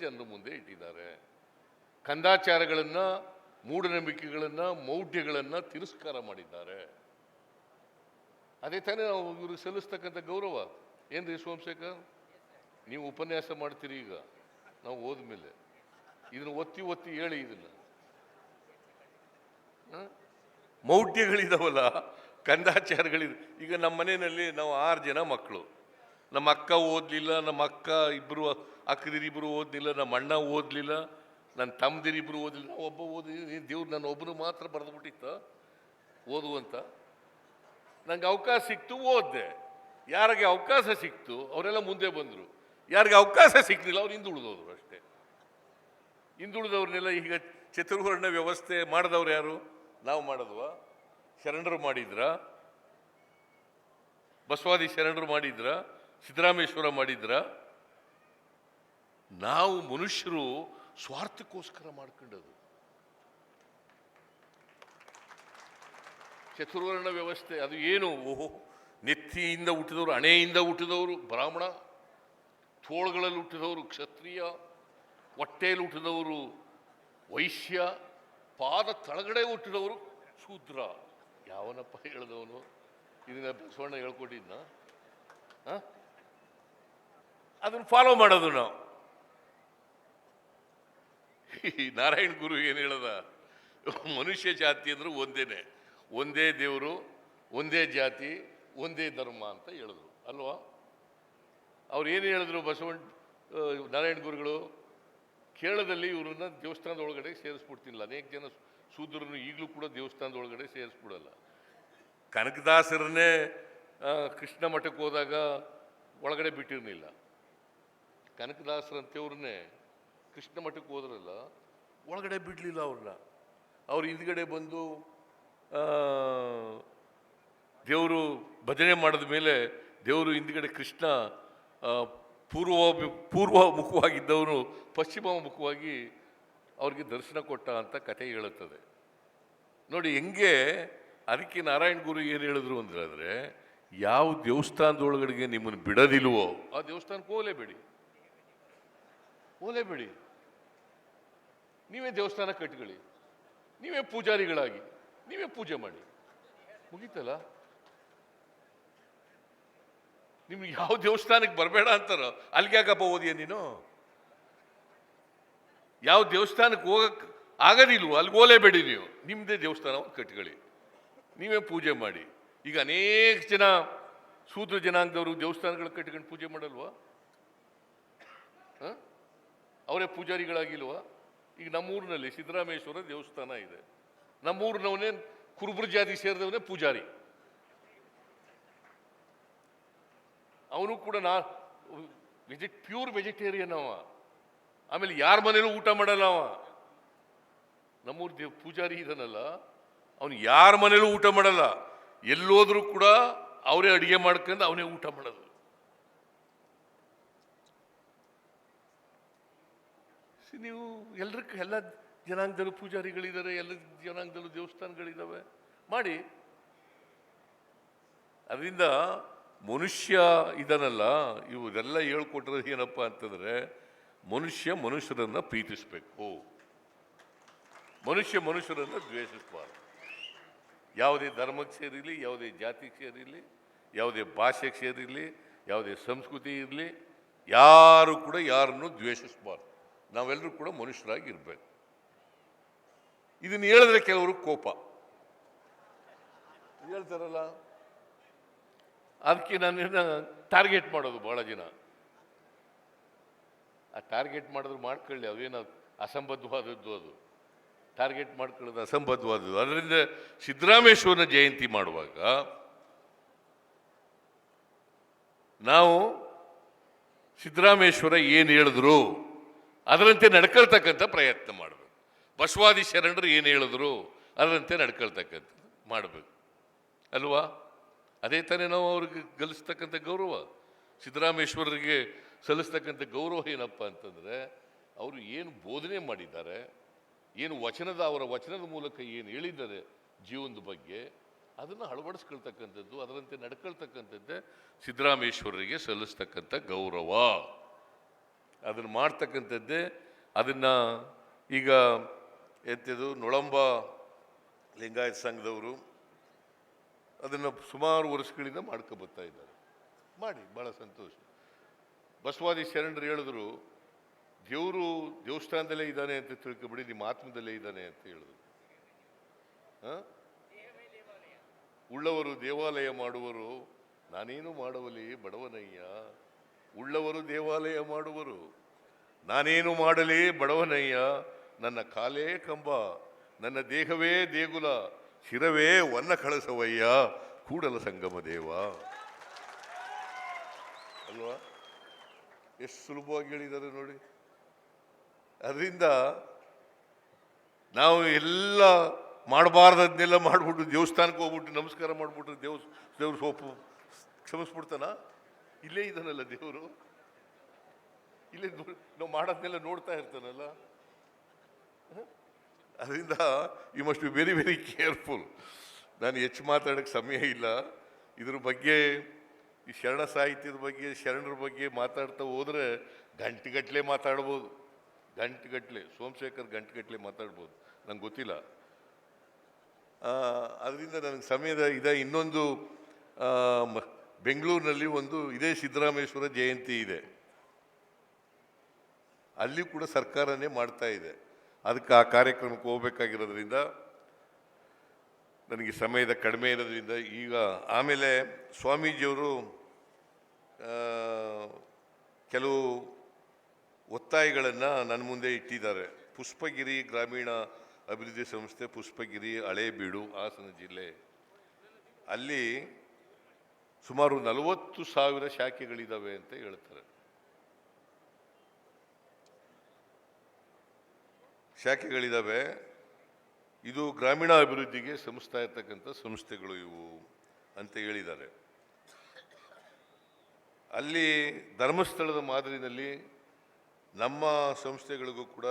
ಜನರ ಮುಂದೆ ಇಟ್ಟಿದ್ದಾರೆ. ಕಂದಾಚಾರಗಳನ್ನು, ಮೂಢನಂಬಿಕೆಗಳನ್ನು, ಮೌಢ್ಯಗಳನ್ನು ತಿರಸ್ಕಾರ ಮಾಡಿದ್ದಾರೆ. ಅದೇ ತಾನೇ ನಾವು ಇವ್ರಿಗೆ ಸಲ್ಲಿಸ್ತಕ್ಕಂಥ ಗೌರವ. ಏನ್ರಿ ಸೋಮಶೇಖರ್? ನೀವು ಉಪನ್ಯಾಸ ಮಾಡ್ತೀರಿ ಈಗ. ನಾವು ಹೋದ್ಮೇಲೆ ಇದನ್ನು ಒತ್ತಿ ಒತ್ತಿ ಹೇಳಿ ಇದನ್ನ? ಮೌಢ್ಯಗಳಿದಾವಲ್ಲ, ಕಂದಾಚಾರಗಳಿದೆ. ಈಗ ನಮ್ಮ ಮನೆಯಲ್ಲಿ ನಾವು ಆರು ಜನ ಮಕ್ಕಳು. ನಮ್ಮ ಅಕ್ಕ ಓದಲಿಲ್ಲ, ನಮ್ಮ ಅಕ್ಕ ಇಬ್ಬರು ಅಕ್ಕದಿರಿಬ್ಬರು ಓದಲಿಲ್ಲ, ನಮ್ಮ ಅಣ್ಣ ಓದಲಿಲ್ಲ, ನನ್ನ ತಮ್ಮದಿರಿಬ್ಬರು ಓದಲಿಲ್ಲ. ಒಬ್ಬ ಓದಿ ದೇವ್ರು ನನ್ನ ಒಬ್ಬನು ಮಾತ್ರ ಬರೆದ್ಬಿಟ್ಟಿತ್ತ, ಓದುವಂತ. ನನಗೆ ಅವಕಾಶ ಸಿಕ್ತು, ಓದಿದೆ. ಯಾರಿಗೆ ಅವಕಾಶ ಸಿಕ್ತು, ಅವರೆಲ್ಲ ಮುಂದೆ ಬಂದರು. ಯಾರಿಗೆ ಅವಕಾಶ ಸಿಕ್ಕಲಿಲ್ಲ ಅವ್ರು ಹಿಂದುಳಿದೋದ್ರು ಅಷ್ಟೇ. ಹಿಂದುಳಿದವ್ರನ್ನೆಲ್ಲ ಈಗ ಚತುರ್ವರ್ಣ ವ್ಯವಸ್ಥೆ ಮಾಡಿದವ್ರು ಯಾರು? ನಾವು ಮಾಡಿದ್ವಾ? ಶರಣರು ಮಾಡಿದ್ರ? ಬಸವಾದಿ ಶರಣರು ಮಾಡಿದ್ರ? ಸಿದ್ದರಾಮೇಶ್ವರ ಮಾಡಿದ್ರ? ನಾವು ಮನುಷ್ಯರು ಸ್ವಾರ್ಥಕ್ಕೋಸ್ಕರ ಮಾಡ್ಕೊಂಡದು. ಚತುರ್ವರ್ಣ ವ್ಯವಸ್ಥೆ, ಅದು ಏನು? ಓಹೋ, ನೆತ್ತಿಯಿಂದ ಹುಟ್ಟಿದವರು, ಅಣೆಯಿಂದ ಹುಟ್ಟಿದವರು, ಬ್ರಾಹ್ಮಣ, ತೋಳುಗಳಲ್ಲಿ ಹುಟ್ಟಿದವರು, ಕ್ಷತ್ರಿಯ, ಹೊಟ್ಟೆಯಲ್ಲಿ ಹುಟ್ಟಿದವರು, ವೈಶ್ಯ, ಪಾದ ತಳಗಡೆ ಹುಟ್ಟಿದವರು, ಶೂದ್ರ. ಯಾವನಪ್ಪ ಹೇಳಿದವನು? ಇದನ್ನ ಬಸವಣ್ಣ ಹೇಳ್ಕೊಟ್ಟಿದ್ನ? ಅದನ್ನು ಫಾಲೋ ಮಾಡೋದು ನಾವು. ಈ ನಾರಾಯಣ ಗುರು ಏನು ಹೇಳದ? ಮನುಷ್ಯ ಜಾತಿ ಅಂದ್ರೆ ಒಂದೇನೆ. ಒಂದೇ ದೇವರು, ಒಂದೇ ಜಾತಿ, ಒಂದೇ ಧರ್ಮ ಅಂತ ಹೇಳಿದ್ರು ಅಲ್ವಾ? ಅವ್ರು ಏನು ಹೇಳಿದ್ರು ಬಸವಣ್ಣ ನಾರಾಯಣ ಗುರುಗಳು? ಕೇರಳದಲ್ಲಿ ಇವ್ರನ್ನ ದೇವಸ್ಥಾನದ ಒಳಗಡೆ ಸೇರಿಸ್ಬಿಡ್ತಿಲ್ಲ. ಅನೇಕ ಜನ ಸೂದ್ರನು ಈಗಲೂ ಕೂಡ ದೇವಸ್ಥಾನದ ಒಳಗಡೆ ಸೇರಿಸ್ಬಿಡಲ್ಲ. ಕನಕದಾಸರನ್ನೇ ಕೃಷ್ಣ ಮಠಕ್ಕೆ ಹೋದಾಗ ಒಳಗಡೆ ಬಿಟ್ಟಿರಲಿಲ್ಲ. ಕನಕದಾಸರಂತೆಯವ್ರನ್ನೇ ಕೃಷ್ಣ ಮಠಕ್ಕೆ ಹೋದ್ರಲ್ಲ ಒಳಗಡೆ ಬಿಡಲಿಲ್ಲ ಅವ್ರನ್ನ. ಅವ್ರು ಹಿಂದ್ಗಡೆ ಬಂದು ದೇವರು ಭಜನೆ ಮಾಡಿದ ಮೇಲೆ ದೇವರು ಹಿಂದ್ಗಡೆ ಕೃಷ್ಣ ಪೂರ್ವ ಪೂರ್ವ ಮುಖವಾಗಿದ್ದವನು ಪಶ್ಚಿಮ ಮುಖವಾಗಿ ಅವ್ರಿಗೆ ದರ್ಶನ ಕೊಟ್ಟ ಅಂತ ಕಥೆ ಹೇಳುತ್ತದೆ. ನೋಡಿ ಹೆಂಗೆ ಅದಕ್ಕೆ ನಾರಾಯಣ ಗುರು ಏನು ಹೇಳಿದ್ರು ಅಂದ್ರೆ ಆದರೆ ಯಾವ ದೇವಸ್ಥಾನದೊಳಗಡೆಗೆ ನಿಮ್ಮನ್ನು ಬಿಡೋದಿಲ್ವೋ? ಆ ದೇವಸ್ಥಾನಕ್ಕೆ ಹೋಗಲೇಬೇಡಿ. ಹೋಗಲೇಬೇಡಿ. ನೀವೇ ದೇವಸ್ಥಾನ ಕಟ್ಕೊಳ್ಳಿ. ನೀವೇ ಪೂಜಾರಿಗಳಾಗಿ. ನೀವೇ ಪೂಜೆ ಮಾಡಿ. ಮುಗೀತಲ್ಲ? ನಿಮ್ಗೆ ಯಾವ ದೇವಸ್ಥಾನಕ್ಕೆ ಬರಬೇಡ ಅಂತಾರೋ, ಅಲ್ಲಿಗೆ ಯಾಕಪ್ಪ ಓದಿಯ ನೀನು? ಯಾವ ದೇವಸ್ಥಾನಕ್ಕೆ ಹೋಗಕ್ಕೆ ಆಗದಿಲ್ವೋ, ಅಲ್ಲಿಗೆ ಹೋಲೇಬೇಡಿ ನೀವು. ನಿಮ್ಮದೇ ದೇವಸ್ಥಾನ ಕಟ್ಕೊಳ್ಳಿ. ನೀವೇ ಪೂಜೆ ಮಾಡಿ. ಈಗ ಅನೇಕ ಜನ ಶೂದ್ರ ಜನಾಂಗದವರು ದೇವಸ್ಥಾನಗಳು ಕಟ್ಕೊಂಡು ಪೂಜೆ ಮಾಡಲ್ವಾ? ಅವರೇ ಪೂಜಾರಿಗಳಾಗಿಲ್ವಾ? ಈಗ ನಮ್ಮೂರಿನಲ್ಲಿ ಸಿದ್ದರಾಮೇಶ್ವರ ದೇವಸ್ಥಾನ ಇದೆ. ನಮ್ಮೂರಿನವನೇ ಕುರುಬರ ಜಾತಿ ಸೇರಿದವನೇ ಪೂಜಾರಿ. ಅವನು ಕೂಡ ನಾ ವೆಜಿಟ್ ಪ್ಯೂರ್ ವೆಜಿಟೇರಿಯನ್ ಅವ. ಆಮೇಲೆ ಯಾರ ಮನೇಲೂ ಊಟ ಮಾಡಲ್ಲ ಅವ. ನಮ್ಮೂರು ದೇವ್, ಪೂಜಾರಿ ಇದನ್ನಲ್ಲ ಅವನು ಯಾರ ಮನೇಲೂ ಊಟ ಮಾಡಲ್ಲ. ಎಲ್ಲೋದ್ರೂ ಕೂಡ ಅವರೇ ಅಡುಗೆ ಮಾಡ್ಕೊಂಡು ಅವನೇ ಊಟ ಮಾಡೋದು. ನೀವು ಎಲ್ರ ಎಲ್ಲ ಜನಾಂಗದಲ್ಲೂ ಪೂಜಾರಿಗಳಿದ್ದಾರೆ ಎಲ್ಲ ಜನಾಂಗದಲ್ಲೂ ದೇವಸ್ಥಾನಗಳಿದ್ದಾವೆ ಮಾಡಿ. ಅದರಿಂದ ಮನುಷ್ಯ ಇದನ್ನಲ್ಲ ಇವರೆಲ್ಲ ಹೇಳ್ಕೊಟ್ಟಿರೋದು ಏನಪ್ಪ ಅಂತಂದ್ರೆ, ಮನುಷ್ಯ ಮನುಷ್ಯರನ್ನು ಪ್ರೀತಿಸಬೇಕು. ಮನುಷ್ಯ ಮನುಷ್ಯರನ್ನು ದ್ವೇಷಿಸಬಾರ್ದು. ಯಾವುದೇ ಧರ್ಮಕ್ಕೆ ಸೇರಿರಲಿ, ಯಾವುದೇ ಜಾತಿಗೆ ಸೇರಿರಲಿ, ಯಾವುದೇ ಭಾಷೆಗೆ ಸೇರಿರಲಿ, ಯಾವುದೇ ಸಂಸ್ಕೃತಿ ಇರಲಿ, ಯಾರು ಕೂಡ ಯಾರನ್ನು ದ್ವೇಷಿಸಬಾರ್ದು. ನಾವೆಲ್ಲರೂ ಕೂಡ ಮನುಷ್ಯರಾಗಿ ಇರಬೇಕು ಇದನ್ನು ಹೇಳಿದ್ರೆ ಕೆಲವರು ಕೋಪ. ಹೇಳ್ತಾರಲ್ಲ, ಅದಕ್ಕೆ ನಾನು ಟಾರ್ಗೆಟ್ ಮಾಡೋದು ಭಾಳ ಜನ ಆ ಟಾರ್ಗೆಟ್ ಮಾಡಿದ್ರು ಮಾಡ್ಕೊಳ್ಳಿ ಅವೇನು ಅಸಂಬದ್ಧವಾದದ್ದು ಅದು. ಟಾರ್ಗೆಟ್ ಮಾಡ್ಕೊಳ್ಳೋದು ಅಸಂಬದ್ಧವಾದದ್ದು. ಅದರಿಂದ ಸಿದ್ದರಾಮೇಶ್ವರನ ಜಯಂತಿ ಮಾಡುವಾಗ ನಾವು ಸಿದ್ದರಾಮೇಶ್ವರ ಏನು ಹೇಳಿದ್ರು? ಅದರಂತೆ ನಡ್ಕೊಳ್ತಕ್ಕಂಥ ಪ್ರಯತ್ನ ಮಾಡಬೇಕು. ಬಸವಾದಿ ಶರಣರು ಏನು ಹೇಳಿದ್ರು, ಅದರಂತೆ ನಡ್ಕೊಳ್ತಕ್ಕಂಥ ಮಾಡಬೇಕು. ಅಲ್ವಾ? ಅದೇ ತಾನೇ ನಾವು ಅವ್ರಿಗೆ ಗಳಿಸ್ತಕ್ಕಂಥ ಗೌರವ. ಸಿದ್ದರಾಮೇಶ್ವರರಿಗೆ ಸಲ್ಲಿಸ್ತಕ್ಕಂಥ ಗೌರವ ಏನಪ್ಪ ಅಂತಂದರೆ, ಅವರು ಏನು ಬೋಧನೆ ಮಾಡಿದ್ದಾರೆ, ಏನು ವಚನದ, ಅವರ ವಚನದ ಮೂಲಕ ಏನು ಹೇಳಿದ್ದಾರೆ ಜೀವನದ ಬಗ್ಗೆ, ಅದನ್ನು ಅಳವಡಿಸ್ಕೊಳ್ತಕ್ಕಂಥದ್ದು, ಅದರಂತೆ ನಡ್ಕೊಳ್ತಕ್ಕಂಥದ್ದೇ ಸಿದ್ದರಾಮೇಶ್ವರರಿಗೆ ಸಲ್ಲಿಸ್ತಕ್ಕಂಥ ಗೌರವ. ಅದನ್ನು ಮಾಡ್ತಕ್ಕಂಥದ್ದೇ ಅದನ್ನು ಈಗ ಎತ್ತಿದು ನೊಳಂಬ ಲಿಂಗಾಯತ್ ಸಂಘದವರು ಅದನ್ನು ಸುಮಾರು ವರ್ಷಗಳಿಂದ ಮಾಡ್ಕೊಬರ್ತಾ ಇದ್ದಾರೆ. ಮಾಡಿ ಭಾಳ ಸಂತೋಷ. ಬಸವಾದಿ ಶರಣರು ಹೇಳಿದ್ರು, ದೇವರು ದೇವಸ್ಥಾನದಲ್ಲೇ ಇದ್ದಾನೆ ಅಂತ ತಿಳ್ಕೊಬಿಡಿ, ನಿಮ್ಮ ಆತ್ಮದಲ್ಲೇ ಇದ್ದಾನೆ ಅಂತ ಹೇಳಿದ್ರು? ಉಳ್ಳವರು ದೇವಾಲಯ ಮಾಡುವರು, ನಾನೇನು ಮಾಡುವಲ್ಲಿ, ಬಡವನಯ್ಯ? ಉಳ್ಳವರು ದೇವಾಲಯ ಮಾಡುವರು. ನಾನೇನು ಮಾಡಲಿ ಬಡವನಯ್ಯ, ನನ್ನ ಕಾಲೇ ಕಂಬ, ನನ್ನ ದೇಹವೇ ದೇಗುಲ, ಶಿರವೇ ವನ್ನ ಕಳಸವಯ್ಯ, ಕೂಡಲ ಸಂಗಮ ದೇವ. ಅಲ್ವಾ? ಎಷ್ಟು ಸುಲಭವಾಗಿ ಹೇಳಿದ್ದಾರೆ ನೋಡಿ. ಅದರಿಂದ ನಾವು ಎಲ್ಲ ಮಾಡಬಾರ್ದನ್ನೆಲ್ಲ ಮಾಡಿಬಿಟ್ಟು ದೇವಸ್ಥಾನಕ್ಕೆ ಹೋಗ್ಬಿಟ್ಟು ನಮಸ್ಕಾರ ಮಾಡಿಬಿಟ್ರೆ ದೇವ್ ದೇವ್ರ ಸೋಪು, ಕ್ಷಮಿಸ್ಬಿಡ್ತಾನ? ಇಲ್ಲೇ ಇದನಲ್ಲ ದೇವರು? ಇಲ್ಲೇ ನಾವು ಮಾಡೋದನ್ನೆಲ್ಲ ನೋಡ್ತಾ ಇರ್ತಾನಲ್ಲ? ಅದರಿಂದ you must be very very careful ನಾನು ಹೆಚ್ಚು ಮಾತಾಡೋಕ್ಕೆ ಸಮಯ ಇಲ್ಲ. ಇದ್ರ ಬಗ್ಗೆ, ಈ ಶರಣ ಸಾಹಿತ್ಯದ ಬಗ್ಗೆ, ಶರಣರ ಬಗ್ಗೆ ಮಾತಾಡ್ತಾ ಹೋದರೆ ಗಂಟೆಗಟ್ಟಲೆ ಮಾತಾಡ್ಬೋದು. ಗಂಟೆಗಟ್ಟಲೆ ಸೋಮಶೇಖರ್ ಗಂಟೆಗಟ್ಟಲೆ ಮಾತಾಡ್ಬೋದು. ನಂಗೆ ಗೊತ್ತಿಲ್ಲ. ಅದರಿಂದ ನನಗೆ ಸಮಯದ ಇದೆ ಇನ್ನೊಂದು ಬೆಂಗಳೂರಿನಲ್ಲಿ ಒಂದು ಇದೇ ಸಿದ್ದರಾಮೇಶ್ವರ ಜಯಂತಿ ಇದೆ. ಅಲ್ಲಿ ಕೂಡ ಸರ್ಕಾರನೇ ಮಾಡ್ತಾ ಇದೆ. ಅದಕ್ಕೆ ಆ ಕಾರ್ಯಕ್ರಮಕ್ಕೆ ಹೋಗಬೇಕಾಗಿರೋದ್ರಿಂದ ನನಗೆ ಸಮಯದ ಕಡಿಮೆ ಇರೋದ್ರಿಂದ ಈಗ ಆಮೇಲೆ ಸ್ವಾಮೀಜಿಯವರು ಕೆಲವು ಒತ್ತಾಯಗಳನ್ನು ನನ್ನ ಮುಂದೆ ಇಟ್ಟಿದ್ದಾರೆ. ಪುಷ್ಪಗಿರಿ ಗ್ರಾಮೀಣ ಅಭಿವೃದ್ಧಿ ಸಂಸ್ಥೆ ಪುಷ್ಪಗಿರಿ, ಹಳೇಬೀಡು, ಹಾಸನ ಜಿಲ್ಲೆ. ಅಲ್ಲಿ ಸುಮಾರು ನಲವತ್ತು ಸಾವಿರ ಶಾಖೆಗಳಿದ್ದಾವೆ ಅಂತ ಹೇಳ್ತಾರೆ. ಶಾಖೆಗಳಿದ್ದಾವೆ ಇದು ಗ್ರಾಮೀಣ ಅಭಿವೃದ್ಧಿಗೆ ಸಂಸ್ಥೆ ಇರ್ತಕ್ಕಂಥ ಸಂಸ್ಥೆಗಳು ಇವು ಅಂತ ಹೇಳಿದ್ದಾರೆ. ಅಲ್ಲಿ ಧರ್ಮಸ್ಥಳದ ಮಾದರಿನಲ್ಲಿ ನಮ್ಮ ಸಂಸ್ಥೆಗಳಿಗೂ ಕೂಡ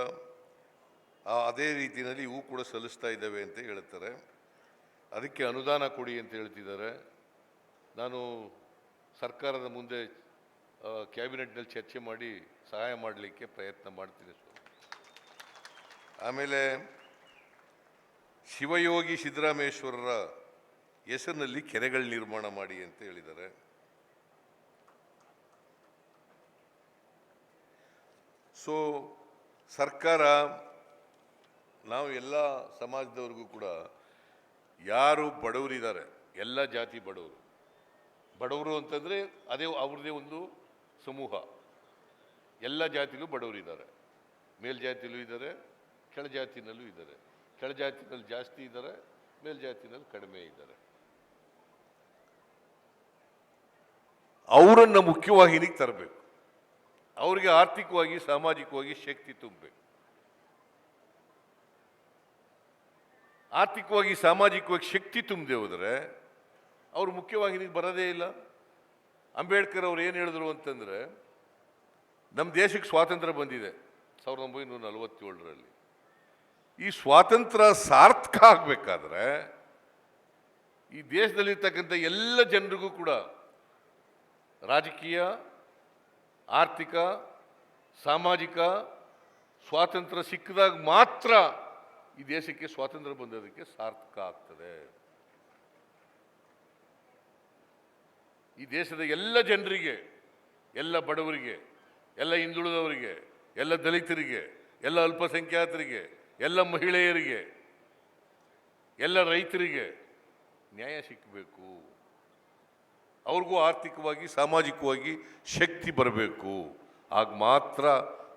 ಅದೇ ರೀತಿಯಲ್ಲಿ ಇವು ಕೂಡ ಸಲ್ಲಿಸ್ತಾ ಇದ್ದಾವೆ ಅಂತ ಹೇಳ್ತಾರೆ. ಅದಕ್ಕೆ ಅನುದಾನ ಕೊಡಿ ಅಂತ ಹೇಳ್ತಿದ್ದಾರೆ. ನಾನು ಸರ್ಕಾರದ ಮುಂದೆ ಕ್ಯಾಬಿನೆಟ್ನಲ್ಲಿ ಚರ್ಚೆ ಮಾಡಿ ಸಹಾಯ ಮಾಡಲಿಕ್ಕೆ ಪ್ರಯತ್ನ ಮಾಡ್ತೀನಿ ಆಮೇಲೆ ಶಿವಯೋಗಿ ಸಿದ್ದರಾಮೇಶ್ವರರ ಹೆಸರಿನಲ್ಲಿ ಕೆರೆಗಳ ನಿರ್ಮಾಣ ಮಾಡಿ ಅಂತ ಹೇಳಿದ್ದಾರೆ. ಸೊ, ಸರ್ಕಾರ, ನಾವು ಎಲ್ಲ ಸಮಾಜದವ್ರಿಗೂ ಕೂಡ ಯಾರು ಬಡವರಿದ್ದಾರೆ, ಎಲ್ಲ ಜಾತಿ ಬಡವರು ಬಡವರು ಅಂತಂದರೆ ಅದೇ ಅವ್ರದ್ದೇ ಒಂದು ಸಮೂಹ. ಎಲ್ಲ ಜಾತಿಲೂ ಬಡವರಿದ್ದಾರೆ ಮೇಲ್ಜಾತಿಲೂ ಇದ್ದಾರೆ ಕೆಳಜಾತಿನಲ್ಲೂ ಇದ್ದಾರೆ. ಕೆಳಜಾತಿನಲ್ಲಿ ಜಾಸ್ತಿ ಇದ್ದಾರೆ ಮೇಲ್ಜಾತಿನಲ್ಲಿ ಕಡಿಮೆ ಇದ್ದಾರೆ. ಅವರನ್ನು ಮುಖ್ಯವಾಹಿನಿಗೆ ತರಬೇಕು. ಅವರಿಗೆ ಆರ್ಥಿಕವಾಗಿ, ಸಾಮಾಜಿಕವಾಗಿ ಶಕ್ತಿ ತುಂಬಬೇಕು. ಆರ್ಥಿಕವಾಗಿ, ಸಾಮಾಜಿಕವಾಗಿ ಶಕ್ತಿ ತುಂಬದೆ ಹೋದರೆ ಅವರು ಮುಖ್ಯವಾಗಿ ಮುಖ್ಯವಾಹಿನಿಗೆ ಬರೋದೇ ಇಲ್ಲ. ಅಂಬೇಡ್ಕರ್ ಅವ್ರು ಏನು ಹೇಳಿದ್ರು ಅಂತಂದರೆ ನಮ್ಮ ದೇಶಕ್ಕೆ ಸ್ವಾತಂತ್ರ್ಯ ಬಂದಿದೆ ಸಾವಿರದ ಒಂಬೈನೂರ ನಲವತ್ತೇಳರಲ್ಲಿ. ಈ ಸ್ವಾತಂತ್ರ್ಯ ಸಾರ್ಥಕ ಆಗಬೇಕಾದ್ರೆ, ಈ ದೇಶದಲ್ಲಿರ್ತಕ್ಕಂಥ ಎಲ್ಲ ಜನರಿಗೂ ಕೂಡ ರಾಜಕೀಯ, ಆರ್ಥಿಕ, ಸಾಮಾಜಿಕ ಸ್ವಾತಂತ್ರ್ಯ ಸಿಕ್ಕಿದಾಗ ಮಾತ್ರ ಈ ದೇಶಕ್ಕೆ ಸ್ವಾತಂತ್ರ್ಯ ಬಂದೋದಕ್ಕೆ ಸಾರ್ಥಕ ಆಗ್ತದೆ. ಈ ದೇಶದ ಎಲ್ಲ ಜನರಿಗೆ, ಎಲ್ಲ ಬಡವರಿಗೆ, ಎಲ್ಲ ಹಿಂದುಳಿದವರಿಗೆ, ಎಲ್ಲ ದಲಿತರಿಗೆ, ಎಲ್ಲ ಅಲ್ಪಸಂಖ್ಯಾತರಿಗೆ, ಎಲ್ಲ ಮಹಿಳೆಯರಿಗೆ, ಎಲ್ಲ ರೈತರಿಗೆ ನ್ಯಾಯ ಸಿಕ್ಕಬೇಕು ಅವ್ರಿಗೂ ಆರ್ಥಿಕವಾಗಿ, ಸಾಮಾಜಿಕವಾಗಿ ಶಕ್ತಿ ಬರಬೇಕು. ಆಗ ಮಾತ್ರ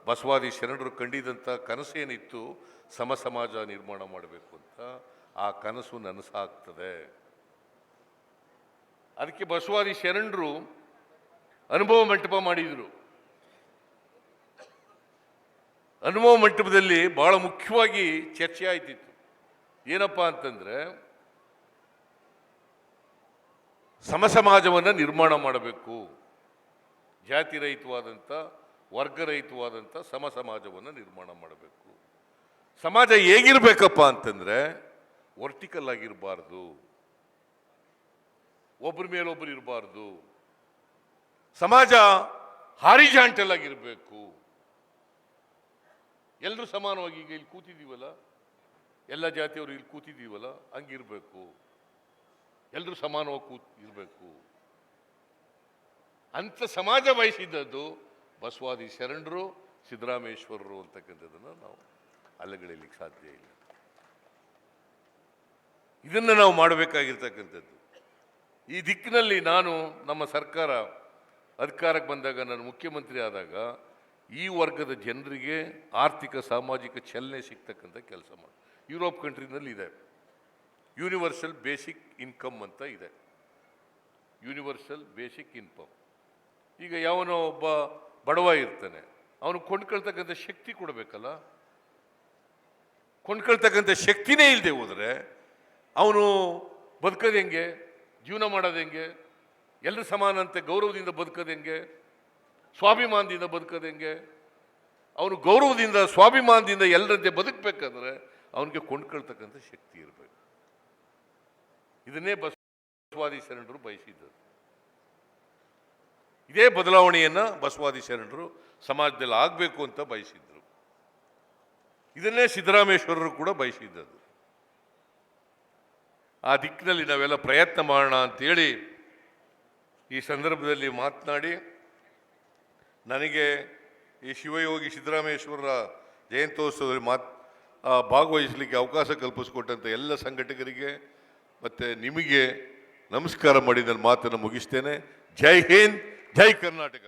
ಬಸವಾದಿ ಶರಣರು ಕಂಡಿದಂಥ ಕನಸೇನಿತ್ತು ಸಮ ಸಮಾಜ ನಿರ್ಮಾಣ ಮಾಡಬೇಕು ಅಂತ. ಆ ಕನಸು ನನಸಾಗ್ತದೆ. ಅದಕ್ಕೆ ಬಸವಾದಿ ಶರಣರು ಅನುಭವ ಮಂಟಪ ಮಾಡಿದರು. ಅನುಭವ ಮಂಟಪದಲ್ಲಿ ಬಹಳ ಮುಖ್ಯವಾಗಿ ಚರ್ಚೆ ಆಯ್ತಿತ್ತು. ಏನಪ್ಪ ಅಂತಂದ್ರೆ ಸಮ ಸಮಾಜವನ್ನು ನಿರ್ಮಾಣ ಮಾಡಬೇಕು. ಜಾತಿ ರಹಿತವಾದಂಥ ವರ್ಗರಹಿತವಾದಂಥ ಸಮ ಸಮಾಜವನ್ನು ನಿರ್ಮಾಣ ಮಾಡಬೇಕು. ಸಮಾಜ ಹೇಗಿರಬೇಕಪ್ಪ ಅಂತಂದರೆ, ವರ್ಟಿಕಲ್ ಆಗಿರಬಾರ್ದು. ಒಬ್ಬರ ಮೇಲೊಬ್ಬರು ಇರಬಾರ್ದು. ಸಮಾಜ ಹಾರಿಜಾಂಟಲ್ ಆಗಿರಬೇಕು ಎಲ್ಲರೂ ಸಮಾನವಾಗಿ ಈಗ ಇಲ್ಲಿ ಕೂತಿದ್ದೀವಲ್ಲ? ಎಲ್ಲ ಜಾತಿಯವರು ಇಲ್ಲಿ ಕೂತಿದ್ದೀವಲ್ಲ? ಹಂಗಿರಬೇಕು. ಎಲ್ಲರೂ ಸಮಾನವಾಗಿ ಕೂತ್ ಇರಬೇಕು. ಅಂತ ಸಮಾಜ ಬಯಸಿದ್ದದ್ದು ಬಸವಾದಿ ಶರಣರು, ಸಿದ್ದರಾಮೇಶ್ವರರು ಅಂತಕ್ಕಂಥದ್ದನ್ನು ನಾವು ಅಲ್ಲಗಳಿಲಿಕ್ಕೆ ಸಾಧ್ಯ ಇಲ್ಲ. ಇದನ್ನು ನಾವು ಮಾಡಬೇಕಾಗಿರ್ತಕ್ಕಂಥದ್ದು. ಈ ದಿಕ್ಕಿನಲ್ಲಿ ನಾನು ನಮ್ಮ ಸರ್ಕಾರ ಅಧಿಕಾರಕ್ಕೆ ಬಂದಾಗ ನಾನು ಮುಖ್ಯಮಂತ್ರಿ ಆದಾಗ ಈ ವರ್ಗದ ಜನರಿಗೆ ಆರ್ಥಿಕ ಸಾಮಾಜಿಕ ಚಲನೆ ಸಿಗ್ತಕ್ಕಂಥ ಕೆಲಸ ಮಾಡಿ ಯುರೋಪ್ ಕಂಟ್ರಿನಲ್ಲಿ ಇದೆ. ಯೂನಿವರ್ಸಲ್ ಬೇಸಿಕ್ ಇನ್ಕಮ್ ಅಂತ ಇದೆ. Universal basic income. ಈಗ ಯಾವನೋ ಒಬ್ಬ ಬಡವ ಇರ್ತಾನೆ, ಅವನು ಕೊಂಡ್ಕೊಳ್ತಕ್ಕಂಥ ಶಕ್ತಿ ಕೊಡಬೇಕಲ್ಲ? ಕೊಂಡ್ಕೊಳ್ತಕ್ಕಂಥ ಶಕ್ತಿನೇ ಇಲ್ಲದೆ ಹೋದರೆ ಅವನು ಬದುಕೋದು ಹೆಂಗೆ? ಜೀವನ ಮಾಡೋದು ಹೆಂಗೆ? ಎಲ್ಲರೂ ಸಮಾನಂತೆ ಗೌರವದಿಂದ ಬದುಕೋದು ಹೆಂಗೆ? ಸ್ವಾಭಿಮಾನದಿಂದ ಬದುಕೋದು ಹೆಂಗೆ? ಅವನು ಗೌರವದಿಂದ, ಸ್ವಾಭಿಮಾನದಿಂದ ಎಲ್ಲರಂತೆ ಬದುಕಬೇಕಂದ್ರೆ ಅವನಿಗೆ ಕೊಂಡ್ಕೊಳ್ತಕ್ಕಂಥ ಶಕ್ತಿ ಇರಬೇಕು. ಇದನ್ನೇ ಬಸವಾದಿ ಶರಣರು ಬಯಸಿದ್ದರು. ಇದೇ ಬದಲಾವಣೆಯನ್ನು ಬಸವಾದಿ ಶರಣರು ಸಮಾಜದಲ್ಲಿ ಆಗಬೇಕು ಅಂತ ಬಯಸಿದ್ದರು. ಇದನ್ನೇ ಸಿದ್ದರಾಮೇಶ್ವರರು ಕೂಡ ಬಯಸಿದ್ದದ್ದು. ಆ ದಿಕ್ಕಿನಲ್ಲಿ ನಾವೆಲ್ಲ ಪ್ರಯತ್ನ ಮಾಡೋಣ ಅಂತೇಳಿ ಈ ಸಂದರ್ಭದಲ್ಲಿ ಮಾತನಾಡಿ, ನನಗೆ ಈ ಶಿವಯೋಗಿ ಸಿದ್ದರಾಮೇಶ್ವರರ ಜಯಂತ್ಯೋತ್ಸವದಲ್ಲಿ ಮಾತ್ ಭಾಗವಹಿಸಲಿಕ್ಕೆ ಅವಕಾಶ ಕಲ್ಪಿಸಿಕೊಟ್ಟಂಥ ಎಲ್ಲ ಸಂಘಟಕರಿಗೆ ಮತ್ತು ನಿಮಗೆ ನಮಸ್ಕಾರ ಮಾಡಿ ನನ್ನ ಮಾತನ್ನು ಮುಗಿಸ್ತೇನೆ. ಜೈ ಹಿಂದ್, ಜೈ ಕರ್ನಾಟಕ.